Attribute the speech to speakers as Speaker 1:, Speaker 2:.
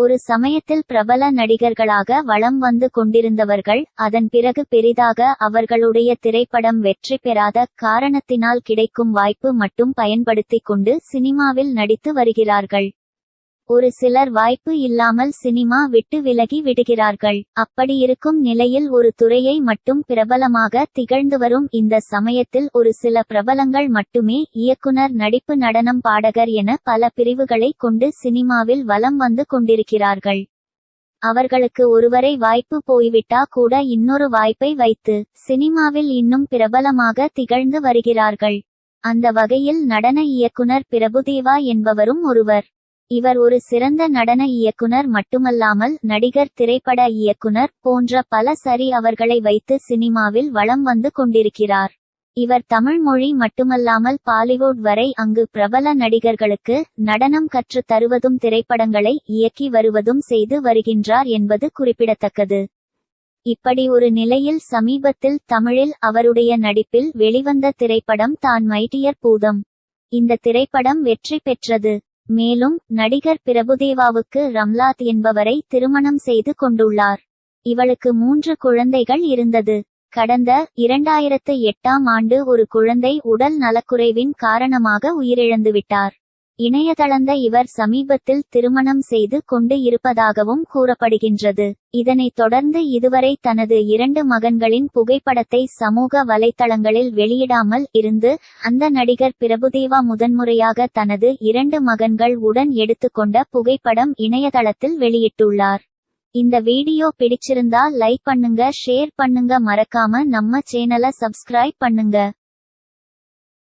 Speaker 1: ஒரு சமயத்தில் பிரபல நடிகர்களாக வளம் வந்து கொண்டிருந்தவர்கள் அதன் பிறகு பெரிதாக அவர்களுடைய திரைப்படம் வெற்றி பெறாத காரணத்தினால் கிடைக்கும் வாய்ப்பு மட்டும் பயன்படுத்திக் கொண்டு சினிமாவில் நடித்து வருகிறார்கள். ஒரு சிலர் வாய்ப்பு இல்லாமல் சினிமா விட்டு விலகி விடுகிறார்கள். அப்படியிருக்கும் நிலையில் ஒரு துறையை மட்டும் பிரபலமாக திகழ்ந்து வரும் இந்த சமயத்தில் ஒரு சில பிரபலங்கள் மட்டுமே இயக்குனர் நடிப்பு நடனம் பாடகர் என பல பிரிவுகளை கொண்டு சினிமாவில் வலம் வந்து கொண்டிருக்கிறார்கள். அவர்களுக்கு ஒருவரை வாய்ப்பு போய்விட்டா கூட இன்னொரு வாய்ப்பை வைத்து சினிமாவில் இன்னும் பிரபலமாக திகழ்ந்து வருகிறார்கள். அந்த வகையில் நடன இயக்குனர் பிரபுதேவா என்பவரும் ஒருவர். இவர் ஒரு சிறந்த நடன இயக்குனர் மட்டுமல்லாமல் நடிகர் திரைப்பட இயக்குனர் போன்ற பல சரி அவர்களை வைத்து சினிமாவில் வலம் வந்து கொண்டிருக்கிறார். இவர் தமிழ் மொழி மட்டுமல்லாமல் பாலிவுட் வரை அங்கு பிரபல நடிகர்களுக்கு நடனம் கற்றுத் தருவதும் திரைப்படங்களை இயக்கி வருவதும் செய்து வருகின்றார் என்பது குறிப்பிடத்தக்கது. இப்படி ஒரு நிலையில் சமீபத்தில் தமிழில் அவருடைய நடிப்பில் வெளிவந்த திரைப்படம் தான் மைட்டியர் பூதம். இந்த திரைப்படம் வெற்றி பெற்றது. மேலும் நடிகர் பிரபுதேவாவுக்கு ரம்லாத் என்பவரை திருமணம் செய்து கொண்டுள்ளார். இவளுக்கு மூன்று குழந்தைகள் இருந்தது. கடந்த இரண்டாயிரத்து எட்டாம் ஆண்டு ஒரு குழந்தை உடல் நலக்குறைவின் காரணமாக உயிரிழந்துவிட்டார். இணையதளந்த இவர் சமீபத்தில் திருமணம் செய்து கொண்டு இருப்பதாகவும் கூறப்படுகின்றது. இதனைத் தொடர்ந்து இதுவரை தனது இரண்டு மகன்களின் புகைப்படத்தை சமூக வலைத்தளங்களில் வெளியிடாமல் இருந்து அந்த நடிகர் பிரபுதேவா முதன்முறையாக தனது இரண்டு மகன்கள் உடன் எடுத்துக்கொண்ட புகைப்படம் இணையதளத்தில் வெளியிட்டுள்ளார். இந்த வீடியோ பிடிச்சிருந்தா லைக் பண்ணுங்க ஷேர் பண்ணுங்க மறக்காம நம்ம சேனலை சப்ஸ்கிரைப் பண்ணுங்க.